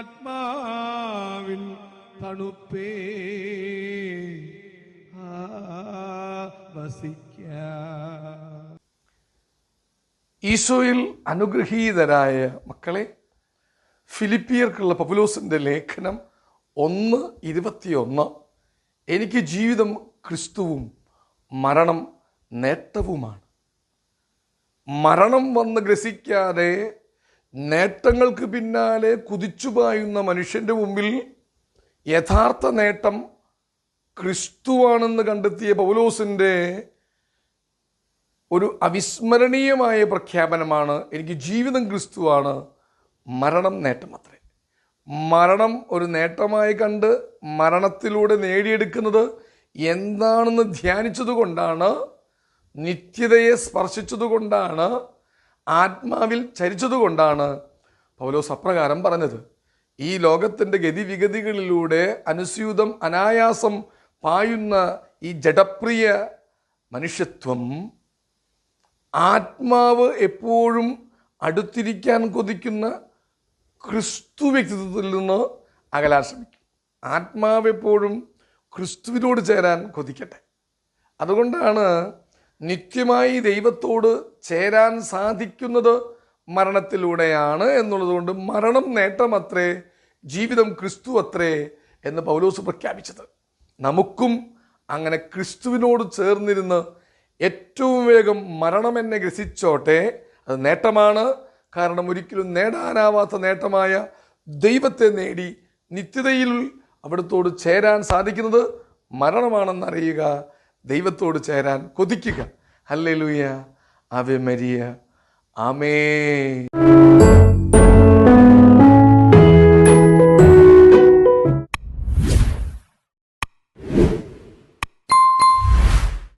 ആത്മാവിൻ തണുപ്പേ. വസിക്ക. ഈശോയിൽ അനുഗ്രഹീതരായ മക്കളെ ഫിലിപ്പിയർക്കുള്ള പപുലോസിന്റെ ലേഖനം ഒന്ന് ഇരുപത്തിയൊന്ന്. എനിക്ക് ജീവിതം ക്രിസ്തുവും മരണം നേട്ടവുമാണ്. മരണം വന്ന് ഗ്രസിക്കാതെ നേട്ടങ്ങൾക്ക് പിന്നാലെ കുതിച്ചുപായുന്ന മനുഷ്യന്റെ മുമ്പിൽ യഥാർത്ഥ നേട്ടം ക്രിസ്തുവാണെന്ന് കണ്ടെത്തിയ പൗലോസിന്റെ ഒരു അവിസ്മരണീയമായ പ്രഖ്യാപനമാണ്. എനിക്ക് ജീവിതം ക്രിസ്തുവാണ്. മരണം നേട്ടം അത്രേ. മരണം ഒരു നേട്ടമായി കണ്ട് മരണത്തിലൂടെ നേടിയെടുക്കുന്നത് എന്താണെന്ന് ധ്യാനിച്ചതുകൊണ്ടാണ് നിത്യതയെ സ്പർശിച്ചതുകൊണ്ടാണ് ആത്മാവിൽ ചരിച്ചതുകൊണ്ടാണ് പൗലോസ് അപ്രകാരം പറഞ്ഞത്. ഈ ലോകത്തിന്റെ ഗതിവിഗതികളിലൂടെ അനുസ്യൂതം അനായാസം പായുന്ന ഈ ജഡപ്രിയ മനുഷ്യത്വം ആത്മാവ് എപ്പോഴും അടുത്തിരിക്കാൻ കൊതിക്കുന്ന ക്രിസ്തു വ്യക്തിത്വത്തിൽ നിന്ന് അകലാൻ ശ്രമിക്കും. ആത്മാവ് എപ്പോഴും ക്രിസ്തുവിനോട് ചേരാൻ കൊതിക്കട്ടെ. അതുകൊണ്ടാണ് നിത്യമായി ദൈവത്തോട് ചേരാൻ സാധിക്കുന്നത് മരണത്തിലൂടെയാണ് എന്നുള്ളതുകൊണ്ട് മരണം നേട്ടമത്രേ ജീവിതം ക്രിസ്തു അത്രേ എന്ന് പൗലോസ് പ്രഖ്യാപിച്ചത്. നമുക്കും അങ്ങനെ ക്രിസ്തുവിനോട് ചേർന്നിരുന്ന് ഏറ്റവും വേഗം മരണം എന്നെ ഗ്രസിച്ചോട്ടെ അത് നേട്ടമാണ്. കാരണം ഒരിക്കലും നേടാനാവാത്ത നേട്ടമായ ദൈവത്തെ നേടി നിത്യതയിൽ അവിടത്തോട് ചേരാൻ സാധിക്കുന്നത് മരണമാണെന്നറിയുക ദൈവത്തോട് ചേരാൻ കൊതിക്കുക. Hallelujah. Ave Maria. Amen.